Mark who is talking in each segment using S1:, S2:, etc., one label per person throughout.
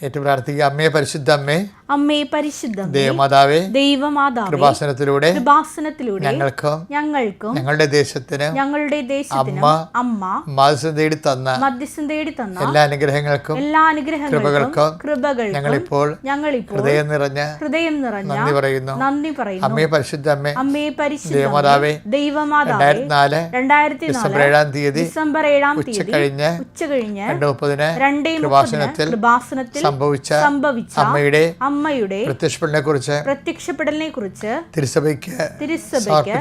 S1: ഏറ്റവും പ്രാർത്ഥിക്കുക. അമ്മയെ പരിശുദ്ധ അമ്മേ
S2: അമ്മേ പരിശുദ്ധ
S1: ദൈവമാതാവേ
S2: ദൈവമാതാവേ
S1: കൃപാസനത്തിലൂടെ
S2: കൃപാസനത്തിലൂടെ
S1: ഞങ്ങൾക്കും
S2: ഞങ്ങൾക്കും
S1: ഞങ്ങളുടെ ദേശത്തിന്
S2: ഞങ്ങളുടെ ദേശത്തിനും
S1: അമ്മ
S2: അമ്മ
S1: മധ്യസ്ഥം തേടി തന്ന
S2: മധ്യസ്ഥം തേടി തന്ന
S1: എല്ലാ അനുഗ്രഹങ്ങൾക്കും
S2: എല്ലാ അനുഗ്രഹങ്ങൾക്കും
S1: കൃപകൾക്കും
S2: കൃപകൾ
S1: ഞങ്ങളിപ്പോൾ
S2: ഞങ്ങളിപ്പോൾ
S1: ഹൃദയം നിറഞ്ഞ
S2: ഹൃദയം നിറഞ്ഞ
S1: നന്ദി പറയുന്നു.
S2: നന്ദി പറയുന്നു.
S1: അമ്മയെ പരിശുദ്ധ അമ്മേ
S2: അമ്മേ പരിശുദ്ധ
S1: ദൈവമാതാവേ
S2: ദൈവമാതാവേ
S1: രണ്ടായിരത്തി നാല്
S2: രണ്ടായിരത്തി
S1: ഡിസംബർ ഏഴാം തീയതി
S2: ഡിസംബർ ഏഴാം തീയതി
S1: ഉച്ചകഴിഞ്ഞ്
S2: ഉച്ച കഴിഞ്ഞ്
S1: രണ്ട് മുപ്പതിന്
S2: രണ്ടേ
S1: കൃപാസനത്തിൽ
S2: കൃപാസനത്തിൽ
S1: സംഭവിച്ച
S2: സംഭവിച്ച
S1: അമ്മയുടെ
S2: അമ്മയുടെ
S1: പ്രത്യക്ഷപ്പെടലിനെ കുറിച്ച്
S2: പ്രത്യക്ഷപ്പെടലിനെ കുറിച്ച്
S1: തിരുസഭയ്ക്ക്
S2: തിരുസഭയ്ക്ക്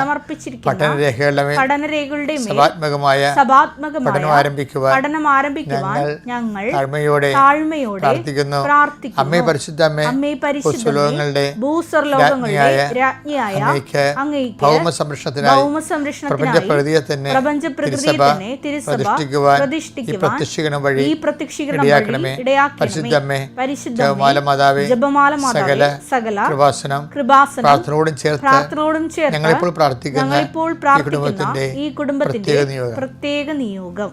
S1: സമർപ്പിച്ചിരിക്കുന്ന പഠനരേഖകളുടെ
S2: പഠനരേഖകളുടെ
S1: സഭാത്മകമായ
S2: സഭാത്മകമായ
S1: പഠനം ആരംഭിക്കുവാൻ
S2: പഠനം ആരംഭിക്കുവാൻ ഞങ്ങൾ
S1: താഴ്മയോടെ
S2: താഴ്മയോടെ
S1: പ്രാർത്ഥിക്കുന്നു.
S2: പ്രാർത്ഥിക്കുന്നു.
S1: അമ്മയെ പരിശുദ്ധ അമ്മേ
S2: അമ്മേ പരിശുദ്ധ
S1: ലോകങ്ങളുടെ
S2: ഭൂസ്വർലോകങ്ങളുടെ
S1: രാജ്ഞിയായ അങ്ങയ്ക്ക് ഭൗമ സംരക്ഷണത്തിനായി
S2: ഭൗമ
S1: പ്രപഞ്ച
S2: സംരക്ഷണത്തിനായി
S1: പ്രകൃതിയെ തന്നെ
S2: പ്രപഞ്ച പ്രകൃതിയെ തന്നെ തിരുസഭ
S1: പ്രതിഷ്ഠിക്കുവാൻ ഈ
S2: പ്രതിഷ്ഠിക്കുവാൻ ഈ പ്രത്യക്ഷീകരണം വഴി
S1: ഇടയാക്കണമേ.
S2: ഇടയാക്കണമേ
S1: പരിശുദ്ധ അമ്മേ
S2: പരിശുദ്ധ
S1: ജപമാല മാതാവേ
S2: ജപമാല
S1: സകല
S2: സകല
S1: കൃപാസനം
S2: കൃപാസനം
S1: പ്രാർത്ഥനയോടും ചേർത്ത്
S2: പ്രാർത്ഥനയോടും ചേർത്ത്
S1: ഞങ്ങളിപ്പോൾ പ്രാർത്ഥിക്കുന്ന
S2: ഞങ്ങളിപ്പോൾ
S1: ഈ കുടുംബത്തിന്റെ പ്രത്യേക നിയോഗം.
S2: പ്രത്യേക നിയോഗം.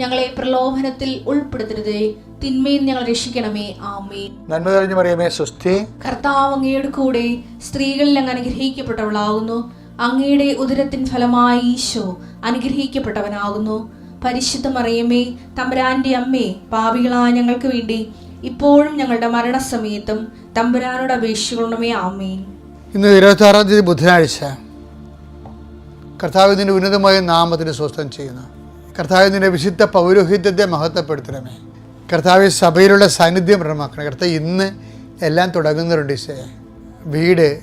S3: ഞങ്ങളെ പ്രലോഭനത്തിൽ ഉൾപ്പെടുത്തരുതേ. തിന്മയിൽ ഞങ്ങൾ രക്ഷിക്കണമേ. ആമേ
S1: നന്മ തെളിഞ്ഞു പറയുമേ സുസ്ഥി
S3: കർത്താവ് അങ്ങയുടെ കൂടെ സ്ത്രീകളിൽ അങ്ങ് അനുഗ്രഹിക്കപ്പെട്ടവളാകുന്നു. അങ്ങയുടെ ഉദരത്തിൻ ഫലമായി ഈശോ അനുഗ്രഹിക്കപ്പെട്ടവനാകുന്നു. പരിശുദ്ധ മറിയമേ തമ്പുരാന്റെ അമ്മേ പാപികളായ ഞങ്ങൾക്ക് വേണ്ടി ഇപ്പോഴും ഞങ്ങളുടെ മരണസമയത്തും തമ്പുരാനോട് അപേക്ഷിക്കണമേ. ആമേൻ.
S1: ഇന്ന് ഇരുപത്തി ആറാം തീയതി ബുധനാഴ്ച കർത്താവിന്റെ ഉന്നതമായ നാമത്തിന് സ്വസ്ഥം ചെയ്യുന്നു. കർത്താവിന്റെ വിശുദ്ധ പൗരോഹിത്യത്തെ മഹത്വപ്പെടുത്തണമേ. കർത്താവ് സഭയിലുള്ള സാന്നിധ്യം പ്രകടമാക്കണം കർത്താവ് ഇന്ന് എല്ലാം തുടങ്ങുന്നവരുണ്ട് ഈശോയെ. വീട്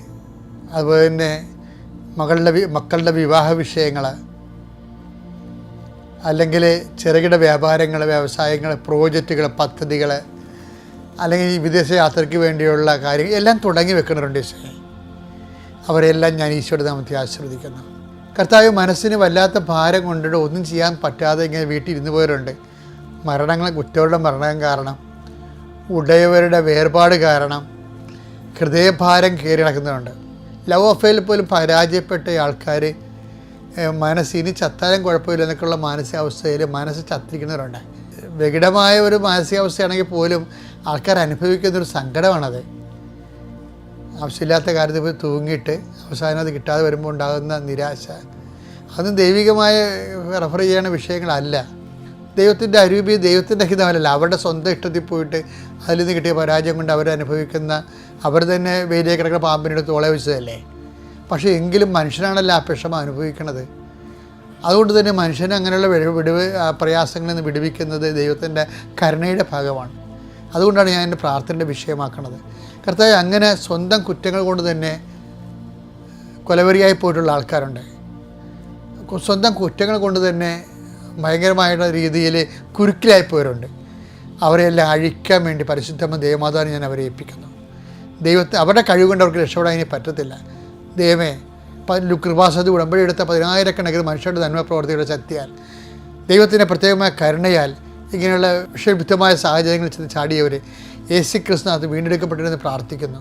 S1: അതുപോലെ തന്നെ മകളുടെ മക്കളുടെ വിവാഹ വിഷയങ്ങൾ അല്ലെങ്കിൽ ചെറുകിട വ്യാപാരങ്ങൾ വ്യവസായങ്ങൾ പ്രോജക്റ്റുകൾ പദ്ധതികൾ അല്ലെങ്കിൽ വിദേശ യാത്രയ്ക്ക് വേണ്ടിയുള്ള കാര്യങ്ങൾ എല്ലാം തുടങ്ങി വെക്കുന്നവരുണ്ട് ഈശോയെ. അവരെല്ലാം ഞാൻ ഈശോയുടെ നാമത്തെ ആശീർവദിക്കുന്നു. കർത്താവ് മനസ്സിന് വല്ലാത്ത ഭാരം കൊണ്ടിട്ട് ഒന്നും ചെയ്യാൻ പറ്റാതെ ഇങ്ങനെ വീട്ടിൽ ഇരുന്ന് പോയവരുണ്ട്. മരണങ്ങൾ കുറ്റവരുടെ മരണം കാരണം ഉടയവരുടെ വേർപാട് കാരണം ഹൃദയഭാരം കയറി നടക്കുന്നവരുണ്ട്. ലവ് അഫെയിൽ പോലും പരാജയപ്പെട്ട ആൾക്കാർ മനസ്സിന് ചത്താലും കുഴപ്പമില്ല എന്നൊക്കെയുള്ള മാനസികാവസ്ഥയിൽ മനസ്സ് ചത്തിരിക്കുന്നവരുണ്ട്. വികടമായ ഒരു മാനസികാവസ്ഥയാണെങ്കിൽ പോലും ആൾക്കാർ അനുഭവിക്കുന്നൊരു സങ്കടമാണത്. ആവശ്യമില്ലാത്ത കാര്യത്തിൽ പോയി തൂങ്ങിയിട്ട് അവസാനം അത് കിട്ടാതെ വരുമ്പോൾ ഉണ്ടാകുന്ന നിരാശ. അതും ദൈവികമായ റെഫർ ചെയ്യുന്ന വിഷയങ്ങളല്ല. ദൈവത്തിന്റെ അരൂപി ദൈവത്തിന്റെ ഹിതമല്ല അവരുടെ സ്വന്തം ഇഷ്ടത്തിൽ പോയിട്ട് അതിൽ നിന്ന് കിട്ടിയ പരാജയം കൊണ്ട് അവർ അനുഭവിക്കുന്ന അവർ തന്നെ വേലിയെ കിടക്കുന്ന പാമ്പിനെടുത്ത് ഓളെ വെച്ചതല്ലേ? പക്ഷേ എങ്കിലും മനുഷ്യനാണല്ലോ ആ വിഷമം അതുകൊണ്ട് തന്നെ മനുഷ്യനെ അങ്ങനെയുള്ള വിടവ് പ്രയാസങ്ങളിൽ നിന്ന് വിടുവിക്കുന്നത് ദൈവത്തിന്റെ കരുണയുടെ ഭാഗമാണ്. അതുകൊണ്ടാണ് ഞാൻ എന്റെ പ്രാർത്ഥനയുടെ വിഷയമാക്കുന്നത് കർത്താവ് അങ്ങനെ സ്വന്തം കുറ്റങ്ങൾ കൊണ്ട് തന്നെ കൊലവരിയായി പോയിട്ടുള്ള ആൾക്കാരുണ്ട്. സ്വന്തം കുറ്റങ്ങൾ കൊണ്ട് തന്നെ ഭയങ്കരമായിട്ടുള്ള രീതിയിൽ കുരുക്കിലായി പോയവരുണ്ട്. അവരെല്ലാം അഴിക്കാൻ വേണ്ടി പരിശുദ്ധമ ദേവമാതാവിനെ ഞാൻ അവരെ ഏൽപ്പിക്കുന്നു. ദൈവത്തെ അവരുടെ കഴിവ് കൊണ്ട് അവർക്ക് രക്ഷപ്പെടാൻ ഇനി പറ്റത്തില്ല. ദൈവമേ കൃപാസതി ഉടമ്പടി എടുത്ത പതിനായിരക്കണക്കിന് മനുഷ്യരുടെ നന്മ പ്രവർത്തികളുടെ ശക്തിയാൽ ദൈവത്തിന്റെ പ്രത്യേകമായ കരുണയാൽ ഇങ്ങനെയുള്ള വിഷയവിദ്ധമായ സാഹചര്യങ്ങളിൽ ചെന്ന് ചാടിയവർ യേശു കൃഷ്ണ അത് വീണ്ടെടുക്കപ്പെട്ടിരുന്ന് പ്രാർത്ഥിക്കുന്നു.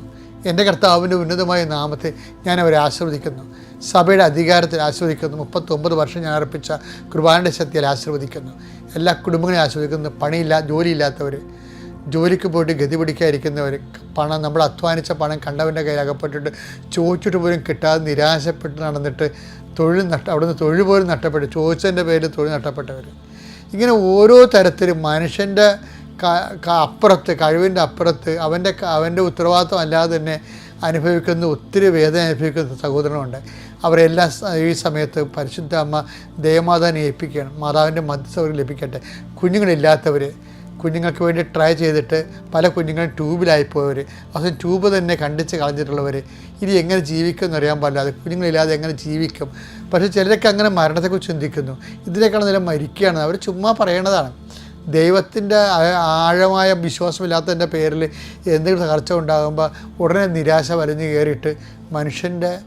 S1: എന്റെ കർത്താവിന്റെ ഉന്നതമായ നാമത്തെ ഞാൻ അവരെ ആശീർവദിക്കുന്നു. സഭയുടെ അധികാരത്തിൽ ആശ്രവദിക്കുന്നു മുപ്പത്തൊമ്പത് വർഷം ഞാൻ അർപ്പിച്ച കുർബാനയുടെ ശക്തിയിൽ ആശീർവദിക്കുന്നു. എല്ലാ കുടുംബങ്ങളെയും ആശ്രവദിക്കുന്നു പണിയില്ല ജോലിയില്ലാത്തവർ ജോലിക്ക് പോയിട്ട് ഗതി പിടിക്കാതിരിക്കുന്നവർ പണം നമ്മൾ അധ്വാനിച്ച പണം കണ്ടവന്റെ കയ്യിൽ അകപ്പെട്ടിട്ട് ചോദിച്ചിട്ട് പോലും കിട്ടാതെ നിരാശപ്പെട്ട് നടന്നിട്ട് തൊഴിൽ നഷ്ട അവിടുന്ന് തൊഴിൽ പോലും നഷ്ടപ്പെട്ടു ചോദിച്ചതിന്റെ പേരിൽ തൊഴിൽ നഷ്ടപ്പെട്ടവർ ഇങ്ങനെ ഓരോ തരത്തിലും മനുഷ്യന്റെ അപ്പുറത്ത് കഴിവിന്റെ അപ്പുറത്ത് അവന്റെ അവന്റെ ഉത്തരവാദിത്വം അല്ലാതെ തന്നെ അനുഭവിക്കുന്ന ഒത്തിരി വേദന അനുഭവിക്കുന്ന സഹോദരനുണ്ട് അവരെല്ലാം ഈ സമയത്ത് പരിശുദ്ധ അമ്മ ദേവമാതാവിനെ ഏൽപ്പിക്കുകയാണ്. മാതാവിന്റെ മധ്യസ്ഥവർക്ക് ലഭിക്കട്ടെ. കുഞ്ഞുങ്ങളില്ലാത്തവർ കുഞ്ഞുങ്ങൾക്ക് വേണ്ടി ട്രൈ ചെയ്തിട്ട് പല കുഞ്ഞുങ്ങളും ട്യൂബിലായിപ്പോയവർ അവസാനം ട്യൂബ് തന്നെ കണ്ടിച്ച് കളഞ്ഞിട്ടുള്ളവർ ഇനി എങ്ങനെ ജീവിക്കുമെന്ന് അറിയാൻ പാടില്ലാതെ കുഞ്ഞുങ്ങളില്ലാതെ എങ്ങനെ ജീവിക്കും? പക്ഷേ ചിലരൊക്കെ അങ്ങനെ മരണത്തെക്കുറിച്ച് ചിന്തിക്കുന്നു. ഇതിനേക്കാൾ നില മരിക്കുകയാണ്. അവർ ചുമ്മാ പറയണതാണ്. ദൈവത്തിന്റെ ആഴമായ വിശ്വാസമില്ലാത്തതിന്റെ പേരിൽ എന്തെങ്കിലും തകർച്ച ഉണ്ടാകുമ്പോൾ ഉടനെ നിരാശ വലിഞ്ഞു കയറിയിട്ട് മനുഷ്യന്റെ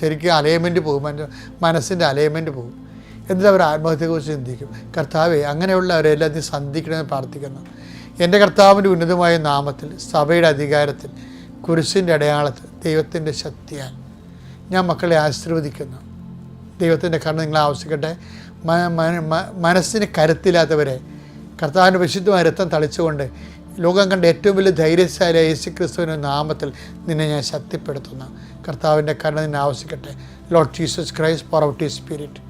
S1: ശരിക്കും അലൈൻമെന്റ് പോകും. മന- മനസ്സിന്റെ അലൈൻമെന്റ് പോകും. എന്നിട്ട് അവർ ആത്മഹത്യയെക്കുറിച്ച് ചിന്തിക്കും. കർത്താവെ അങ്ങനെയുള്ളവരെല്ലാം നീ സന്ധിക്കണമെന്ന് പ്രാർത്ഥിക്കുന്നു. എന്റെ കർത്താവിന്റെ ഉന്നതമായ നാമത്തിൽ സഭയുടെ അധികാരത്തിൽ കുരിശിന്റെ അടയാളത്തിൽ ദൈവത്തിന്റെ ശക്തിയാൽ ഞാൻ മക്കളെ ആശീർവദിക്കുന്നു. ദൈവത്തിന്റെ കണ്ണ് നിങ്ങളെ മ- മനസ്സിന് കരുത്തില്ലാത്തവരെ കർത്താവിന്റെ വിശുദ്ധമായ രക്തം തളിച്ചുകൊണ്ട് ലോകം കണ്ട ഏറ്റവും വലിയ ധൈര്യശാലിയായ യേശു ക്രിസ്തുവിന്റെ നാമത്തിൽ നിന്നെ ഞാൻ ശക്തിപ്പെടുത്തുന്ന. കർത്താവിന്റെ കരുണ നിന്നെ ആവശ്യിക്കട്ടെ Lord Jesus Christ pour out ഈ spirit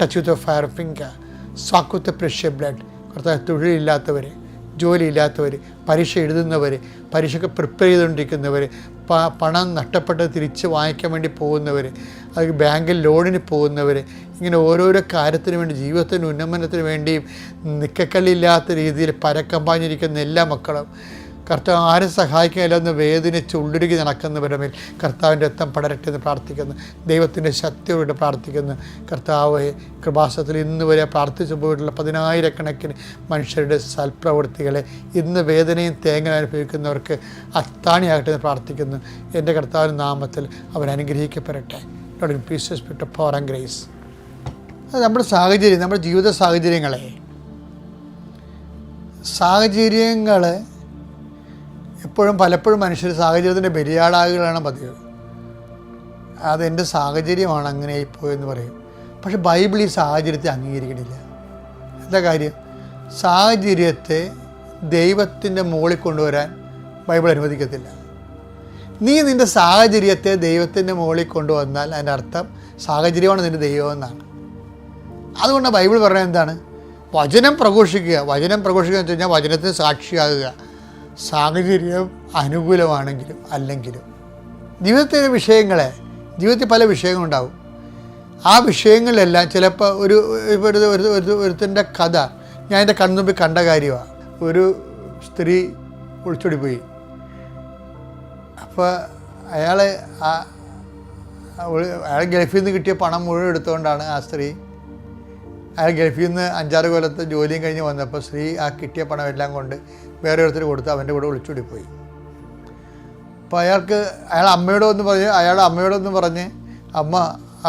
S1: touch with fire finger soak with precious blood കർത്താവ് തൊഴിലില്ലാത്തവർ ജോലിയില്ലാത്തവർ പരീക്ഷ എഴുതുന്നവർ പരീക്ഷയ്ക്ക് പ്രിപ്പയർ ചെയ്തുകൊണ്ടിരിക്കുന്നവർ പണം നഷ്ടപ്പെട്ട് തിരിച്ച് വാങ്ങിക്കാൻ വേണ്ടി പോകുന്നവർ അത് ബാങ്കിൽ ലോണിന് പോകുന്നവർ ഇങ്ങനെ ഓരോരോ കാര്യത്തിന് വേണ്ടി ജീവിതത്തിന് ഉന്നമനത്തിന് വേണ്ടിയും നിക്കക്കല്ലില്ലാത്ത രീതിയിൽ പരക്കം പാഞ്ഞിരിക്കുന്ന എല്ലാ മക്കളും. കർത്താവ് ആരും സഹായിക്കാനില്ലെന്ന് വേദനിച്ച് ഉള്ളുരുകി നടക്കുന്നവരുടെ മേൽ കർത്താവിന്റെ രക്തം പടരട്ടെ എന്ന് പ്രാർത്ഥിക്കുന്നു. ദൈവത്തിന്റെ ശക്തിയോട് പ്രാർത്ഥിക്കുന്നു. കർത്താവ് കൃപാസത്തിൽ ഇന്ന് വരെ പ്രാർത്ഥിച്ചു പോയിട്ടുള്ള പതിനായിരക്കണക്കിന് മനുഷ്യരുടെ സൽപ്രവൃത്തികളെ ഇന്ന് വേദനയും തേങ്ങ അനുഭവിക്കുന്നവർക്ക് അത്താണിയാകട്ടെ എന്ന് പ്രാർത്ഥിക്കുന്നു. എന്റെ കർത്താവിന്റെ നാമത്തിൽ അവരനുഗ്രഹിക്കപ്പെടട്ടെ Lord in pieces with power and grace. നമ്മുടെ സാഹചര്യം നമ്മുടെ ജീവിത സാഹചര്യങ്ങളെ. സാഹചര്യങ്ങൾ എപ്പോഴും പലപ്പോഴും മനുഷ്യർ സാഹചര്യത്തിന്റെ ബലിയാടാകുകളാണ് പതിവ്. അതെന്റെ സാഹചര്യമാണ് അങ്ങനെ ആയിപ്പോയെന്ന് പറയും. പക്ഷെ ബൈബിൾ ഈ സാഹചര്യത്തെ അംഗീകരിക്കണില്ല എന്താ കാര്യം? സാഹചര്യത്തെ ദൈവത്തിന്റെ മുകളിൽ കൊണ്ടുവരാൻ ബൈബിൾ അനുവദിക്കത്തില്ല. നീ നിന്റെ സാഹചര്യത്തെ ദൈവത്തിന്റെ മുകളിൽ കൊണ്ടുവന്നാൽ അതിന്റെ അർത്ഥം സാഹചര്യമാണ് നിന്റെ ദൈവം എന്നാണ്. അതുകൊണ്ട് ബൈബിൾ പറയുന്നത് എന്താണ്? വചനം പ്രഘോഷിക്കുക. വചനം പ്രഘോഷിക്കുക എന്ന് വെച്ച് കഴിഞ്ഞാൽ വചനത്തിന് സാക്ഷിയാകുക. സാഹചര്യം അനുകൂലമാണെങ്കിലും അല്ലെങ്കിലും. ജീവിതത്തിലെ വിഷയങ്ങളെ ജീവിതത്തിൽ പല വിഷയങ്ങളുണ്ടാവും ആ വിഷയങ്ങളിലെല്ലാം ചിലപ്പോൾ ഒരു ഒരു ഒരു ഒരു ഒരുത്തിന്റെ കഥ ഞാൻ എന്റെ കണ്ണുമ്പിൽ കണ്ട കാര്യമാണ്. ഒരു സ്ത്രീ ഒളിച്ചോടി പോയി അപ്പോൾ അയാൾ അയാൾ ഗൾഫിൽ നിന്ന് കിട്ടിയ പണം മുഴുവൻ എടുത്തുകൊണ്ടാണ് ആ സ്ത്രീ അയാൾ ഗൾഫിൽ നിന്ന് അഞ്ചാറ് കൊല്ലത്തെ ജോലിയും കഴിഞ്ഞ് വന്നപ്പോൾ സ്ത്രീ ആ കിട്ടിയ പണം എല്ലാം കൊണ്ട് വേറെ ഒരുത്തർ കൊടുത്ത് അവന്റെ കൂടെ ഒളിച്ചോടി പോയി. അപ്പോൾ അയാൾക്ക് അയാൾ അമ്മയോടൊന്ന് പറഞ്ഞ് അയാൾ അമ്മയോടൊന്ന് പറഞ്ഞ് അമ്മ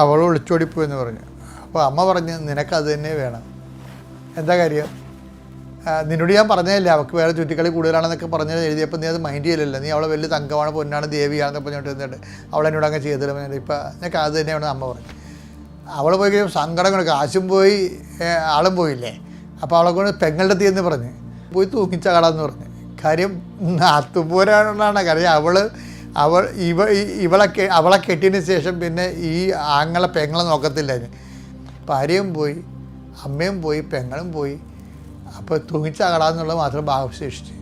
S1: അവൾ ഒളിച്ചോടിപ്പോയി എന്ന് പറഞ്ഞു. അപ്പോൾ അമ്മ പറഞ്ഞ് നിനക്ക് അത് തന്നെ വേണം. എന്താ കാര്യം? നിന്നോട് ഞാൻ പറഞ്ഞതല്ലേ അവൾക്ക് വേറെ ചുറ്റിക്കളി കൂടുതലാണെന്നൊക്കെ പറഞ്ഞ് എഴുതിയപ്പോൾ നീ അത് മൈൻഡ് ചെയ്യലല്ല. നീ അവളെ വലിയ തങ്കമാണ് പൊന്നാണ് ദേവിയാണെന്നൊക്കെ പറഞ്ഞിട്ട് എന്നിട്ട് അവൾ എന്നോട് അങ്ങ് ചെയ്തില്ല ഇപ്പം നിനക്ക് അത് തന്നെയാണ് അമ്മ പറഞ്ഞു. അവൾ പോയി കഴിയുമ്പോൾ സങ്കടം കൊണ്ട് കാശും പോയി ആളും പോയില്ലേ? അപ്പോൾ അവളെ കൊണ്ട് പെങ്ങളുടെ തീ എന്ന് പറഞ്ഞ് പോയി തൂങ്ങിച്ചകളാന്ന് പറഞ്ഞ്. കാര്യം നാത്തുപോരാണെന്നാണ് കാര്യം അവൾ അവൾ ഇവ ഇവളെ അവളെ കെട്ടിയതിന് ശേഷം പിന്നെ ഈ ആങ്ങളെ പെങ്ങളെ നോക്കത്തില്ല ഭാര്യയും പോയി അമ്മയും പോയി പെങ്ങളും പോയി. അപ്പോൾ തൂങ്ങിച്ചാകടാന്നുള്ളത് മാത്രം അവശേഷിച്ച്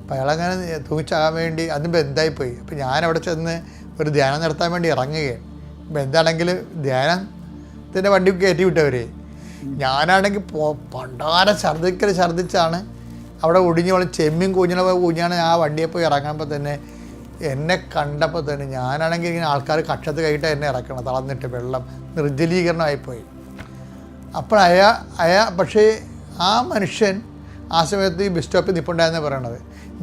S1: അപ്പോൾ അയാളങ്ങനെ തൂങ്ങിച്ചാകാൻ വേണ്ടി അതിന് ബന്ധമായി പോയി അപ്പോൾ ഞാൻ അവിടെ ചെന്ന് ഒരു ധ്യാനം നടത്താൻ വേണ്ടി ഇറങ്ങുകയാണ്. അപ്പോൾ എന്താണെങ്കിൽ ധ്യാനത്തിന്റെ വണ്ടി കയറ്റി വിട്ടവരെ. ഞാനാണെങ്കിൽ പണ്ടാര ഛർദ്ദിക്കൽ ഛർദ്ദിച്ചാണ് അവിടെ ഒടിഞ്ഞോളം ചെമ്മീൻ കുഞ്ഞിനെ കുഞ്ഞാണ് ആ വണ്ടിയെ പോയി ഇറങ്ങുമ്പോൾ തന്നെ എന്നെ കണ്ടപ്പോൾ തന്നെ ഞാനാണെങ്കിൽ ഇങ്ങനെ ആൾക്കാർ കക്ഷത്ത് കൈയിട്ട് എന്നെ ഇറക്കണം തളർന്നിട്ട് വെള്ളം നിർജലീകരണമായിപ്പോയി. അപ്പോൾ അയാ അയാ പക്ഷേ ആ മനുഷ്യൻ ആ സമയത്ത് ഈ ബസ് സ്റ്റോപ്പിൽ നിൽപ്പുണ്ടായെന്ന് പറയണത്.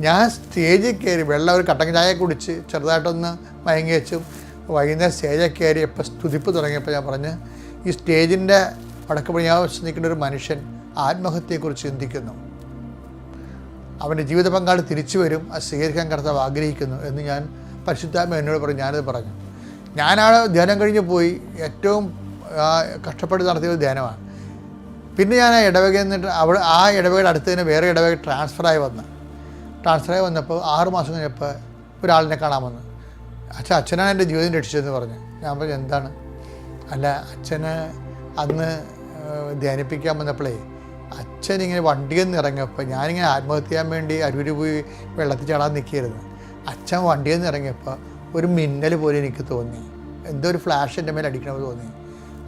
S1: ഞാൻ സ്റ്റേജിൽ കയറി വെള്ളം ഒരു കട്ടൻ ചായ കുടിച്ച് ചെറുതായിട്ടൊന്ന് മയങ്ങി വെച്ചും വൈകുന്നേരം സ്റ്റേജിൽ കയറി എപ്പോൾ സ്തുതിപ്പ് തുടങ്ങിയപ്പോൾ ഞാൻ പറഞ്ഞ് ഈ സ്റ്റേജിന്റെ വടക്ക് പടിഞ്ഞാറ് നിൽക്കുന്ന ഒരു മനുഷ്യൻ ആത്മഹത്യയെക്കുറിച്ച് ചിന്തിക്കുന്നു. അവന്റെ ജീവിത പങ്കാളി തിരിച്ചു വരും അത് സ്വീകരിക്കാൻ കർത്താവ് ആഗ്രഹിക്കുന്നു എന്ന് ഞാൻ പരിശുദ്ധാത്മ എന്നോട് പറഞ്ഞു ഞാനത് പറഞ്ഞു. ഞാനാണ് ധ്യാനം കഴിഞ്ഞ് പോയി ഏറ്റവും കഷ്ടപ്പെട്ട് നടത്തിയ ധ്യാനമാണ്. പിന്നെ ഞാൻ ആ ഇടവകയിൽ നിന്നിട്ട് അവിടെ ആ ഇടവകയുടെ അടുത്ത് തന്നെ വേറെ ഇടവക ട്രാൻസ്ഫറായി വന്ന്. ട്രാൻസ്ഫറായി വന്നപ്പോൾ ആറ് മാസം കഴിഞ്ഞപ്പോൾ ഒരാളിനെ കാണാൻ വന്നു. അച്ഛൻ അച്ഛനാണ് എന്റെ ജീവിതം രക്ഷിച്ചതെന്ന് പറഞ്ഞു. ഞാൻ പറഞ്ഞു എന്താണ്? അല്ല അച്ഛന് അന്ന് ധ്യാനിപ്പിക്കാൻ വന്നപ്പോഴേ അച്ഛൻ ഇങ്ങനെ വണ്ടിയിൽ നിന്ന് ഇറങ്ങിയപ്പോൾ ഞാനിങ്ങനെ ആത്മഹത്യ ചെയ്യാൻ വേണ്ടി അരൂര് പോയി വെള്ളത്തിൽ ചാടാൻ നിൽക്കുകയായിരുന്നു അച്ഛൻ വണ്ടിയിൽ നിന്ന് ഇറങ്ങിയപ്പോൾ ഒരു മിന്നൽ പോലെ എനിക്ക് തോന്നി. എന്തോ ഒരു ഫ്ലാഷ് എന്റെ മേലെ അടിക്കണമെന്ന് തോന്നി.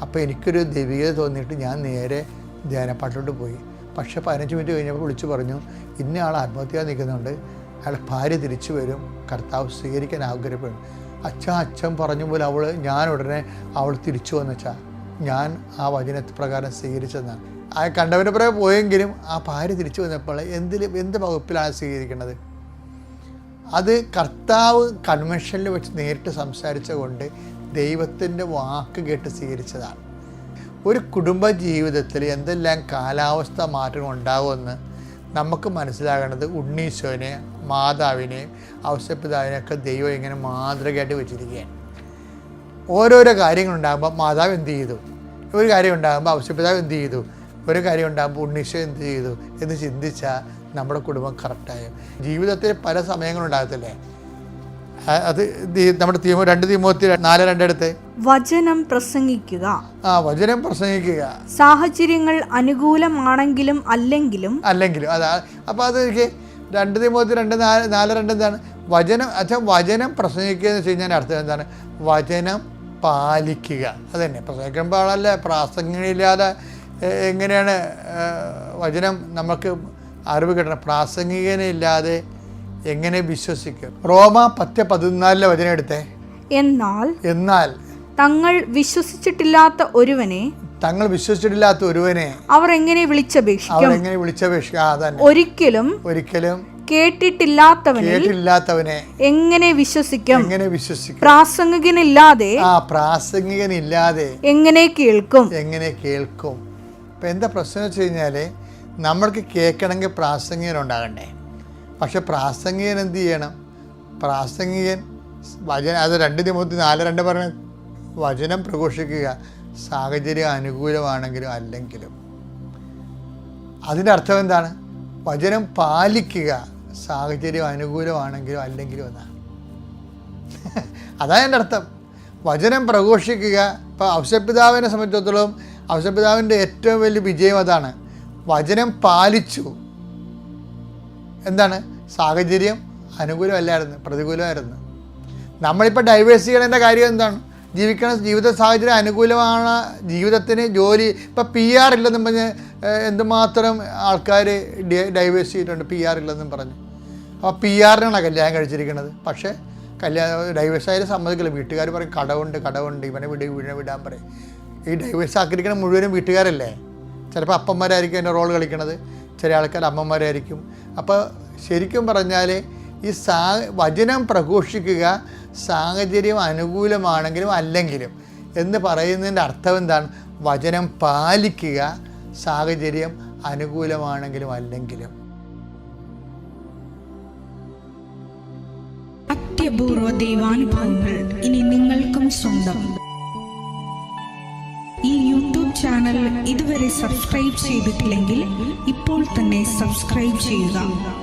S1: അപ്പോൾ എനിക്കൊരു ദൈവികത തോന്നിയിട്ട് ഞാൻ നേരെ ധ്യാനപ്പാട്ടിലോട്ട് പോയി. പക്ഷേ പതിനഞ്ച് മിനിറ്റ് കഴിഞ്ഞപ്പോൾ വിളിച്ചു പറഞ്ഞു ഇന്ന ആൾ ആത്മഹത്യ നിൽക്കുന്നുണ്ട്. അയാൾ ഭാര്യ തിരിച്ചു വരും. കർത്താവ് സ്വീകരിക്കാൻ ആഗ്രഹപ്പെടും. അച്ഛ അച്ഛൻ പറഞ്ഞ പോലെ അവൾ ഞാൻ ഉടനെ അവൾ തിരിച്ചു വന്നച്ചാ ഞാൻ ആ വചനപ്രകാരം സ്വീകരിച്ചതെന്നാണ് ആ കണ്ടവരെ പുറകെ പോയെങ്കിലും ആ ഭാര്യ തിരിച്ചു വന്നപ്പോൾ എന്തിൽ എന്ത് വകുപ്പിലാണ് സ്വീകരിക്കുന്നത് അത് കർത്താവ് കൺവെൻഷനിൽ വെച്ച് നേരിട്ട് സംസാരിച്ച കൊണ്ട് ദൈവത്തിന്റെ വാക്ക് കേട്ട് സ്വീകരിച്ചതാണ്. ഒരു കുടുംബ ജീവിതത്തിൽ എന്തെല്ലാം കാലാവസ്ഥ മാറ്റം ഉണ്ടാകുമെന്ന് നമുക്ക് മനസ്സിലാകേണ്ടത് ഉണ്ണീശോനെ മാതാവിനെയും ഔസപിതാവിനെയൊക്കെ ദൈവം ഇങ്ങനെ മാതൃകയായിട്ട് വെച്ചിരിക്കുകയാണ്. ഓരോരോ കാര്യങ്ങളുണ്ടാകുമ്പോൾ മാതാവ് എന്ത് ചെയ്തു? ഒരു കാര്യം ഉണ്ടാകുമ്പോൾ ഔസപിതാവ് എന്ത് ചെയ്തു? ഒരു കാര്യം ഉണ്ടാകുമ്പോൾ ഉണ്ണീശോ എന്ത് ചെയ്തു എന്ന് ചിന്തിച്ചാൽ നമ്മുടെ കുടുംബം കറക്റ്റായി ജീവിതത്തിൽ പല സമയങ്ങളുണ്ടാകത്തില്ലേ ഉണ്ടാകത്തില്ലേ? അത് നമ്മുടെ തീമോ രണ്ട് തീമോത്തി നാല് രണ്ടെടുത്ത്
S2: വചനം പ്രസംഗിക്കുക.
S1: ആ വചനം പ്രസംഗിക്കുക.
S2: സാഹചര്യങ്ങൾ അനുകൂലമാണെങ്കിലും അല്ലെങ്കിലും
S1: അല്ലെങ്കിലും അതാ അപ്പൊ അത് രണ്ട് തിമോത്തി രണ്ട് നാല് നാല് രണ്ട് എന്താണ്? വചനം അച്ഛാ വചനം പ്രസംഗിക്കുക എന്ന് വെച്ച് കഴിഞ്ഞാൽ അർത്ഥം എന്താണ്? വചനം പാലിക്കുക. അതന്നെ. പ്രസംഗിക്കുമ്പോൾ പാടല്ല പ്രാസംഗികയില്ലാതെ എങ്ങനെയാണ് വചനം നമുക്ക് അറിവ് കിട്ടണം. പ്രാസംഗികനില്ലാതെ എങ്ങനെ വിശ്വസിക്കും? റോമ പത്ത് പതിനാലിലെ വചനം എടുത്തേ.
S2: എന്നാൽ
S1: എന്നാൽ
S2: തങ്ങൾ വിശ്വസിച്ചിട്ടില്ലാത്ത ഒരുവനെ
S1: തങ്ങൾ വിശ്വസിച്ചിട്ടില്ലാത്ത ഒരുവനെ
S2: അവർ എങ്ങനെ വിളിച്ചപേക്ഷിക്കും?
S1: അവരെങ്ങനെ വിളിച്ചപേക്ഷിക്കുക
S2: ഒരിക്കലും
S1: ഒരിക്കലും
S2: കേട്ടിട്ടില്ലാത്തവനെ
S1: കേട്ടില്ലാത്തവനെ
S2: എങ്ങനെ വിശ്വസിക്കും?
S1: എങ്ങനെ വിശ്വസിക്കും?
S2: പ്രാസംഗികനില്ലാതെ
S1: ആ പ്രാസംഗികനില്ലാതെ
S2: എങ്ങനെ കേൾക്കും?
S1: എങ്ങനെ കേൾക്കും? ഇപ്പം എന്താ പ്രശ്നം വെച്ച് കഴിഞ്ഞാൽ നമ്മൾക്ക് കേൾക്കണമെങ്കിൽ പ്രാസംഗികൻ ഉണ്ടാകണ്ടേ പക്ഷെ പ്രാസംഗികൻ എന്ത് ചെയ്യണം? പ്രാസംഗികൻ വചന അത് രണ്ട് നിമിത്തി നാല് രണ്ട് പറഞ്ഞ വചനം പ്രഘോഷിക്കുക. സാഹചര്യം അനുകൂലമാണെങ്കിലും അല്ലെങ്കിലും. അതിന്റെ അർത്ഥം എന്താണ്? വചനം പാലിക്കുക സാഹചര്യം അനുകൂലമാണെങ്കിലും അല്ലെങ്കിലും എന്നാണ്. അതാണ് എന്റെ അർത്ഥം. വചനം പ്രഘോഷിക്കുക ഇപ്പോൾ ഔഷപിതാവിനെ സംബന്ധിച്ചിടത്തോളം ഔഷപിതാവിന്റെ ഏറ്റവും വലിയ വിജയം അതാണ്. വചനം പാലിച്ചു. എന്താണ്? സാഹചര്യം അനുകൂലമല്ലായിരുന്നു പ്രതികൂലമായിരുന്നു. നമ്മളിപ്പോൾ ഡൈവേഴ്സ് ചെയ്യണതിന്റെ കാര്യം എന്താണ്? ജീവിക്കണ ജീവിത സാഹചര്യം അനുകൂലമാണ്. ജീവിതത്തിന് ജോലി ഇപ്പം പി ആർ ഇല്ലെന്നും പറഞ്ഞ് എന്തുമാത്രം ആൾക്കാർ ഡൈവേഴ്സ് ചെയ്തിട്ടുണ്ട് പി ആർ ഇല്ലെന്നും പറഞ്ഞ്. അപ്പോൾ പി ആറിനാണ് കല്യാണം കഴിച്ചിരിക്കുന്നത്. പക്ഷേ കല്യാണം ഡൈവേഴ്സ് ആയാലും സമ്മതിക്കില്ല. വീട്ടുകാർ പറയും കടവുണ്ട് കടവുണ്ട്. ഇവനെ വിട് വീടിനെ വിടാൻ പറയും. ഈ ഡൈവേഴ്സ് ആക്കിയിരിക്കുന്ന മുഴുവനും വീട്ടുകാരല്ലേ? ചിലപ്പോൾ അപ്പന്മാരായിരിക്കും എന്റെ റോൾ കളിക്കണത് ചില ആൾക്കാർ അമ്മമാരായിരിക്കും. അപ്പോൾ ശരിക്കും പറഞ്ഞാൽ ഈ സാ വചനം പ്രഘോഷിക്കുക സാഹചര്യം അനുകൂലമാണെങ്കിലും അല്ലെങ്കിലും എന്ന് പറയുന്നതിന്റെ അർത്ഥം എന്താണ്? വചനം പാലിക്കുക സാഹചര്യം അനുകൂലമാണെങ്കിലും അല്ലെങ്കിലും.
S4: അത്യപൂർവ ദൈവാനുഭവങ്ങൾ ഇനി നിങ്ങൾക്കും സ്വന്തം. ഈ യൂട്യൂബ് ചാനൽ ഇതുവരെ സബ്സ്ക്രൈബ് ചെയ്തിട്ടില്ലെങ്കിൽ ഇപ്പോൾ തന്നെ സബ്സ്ക്രൈബ് ചെയ്യുക.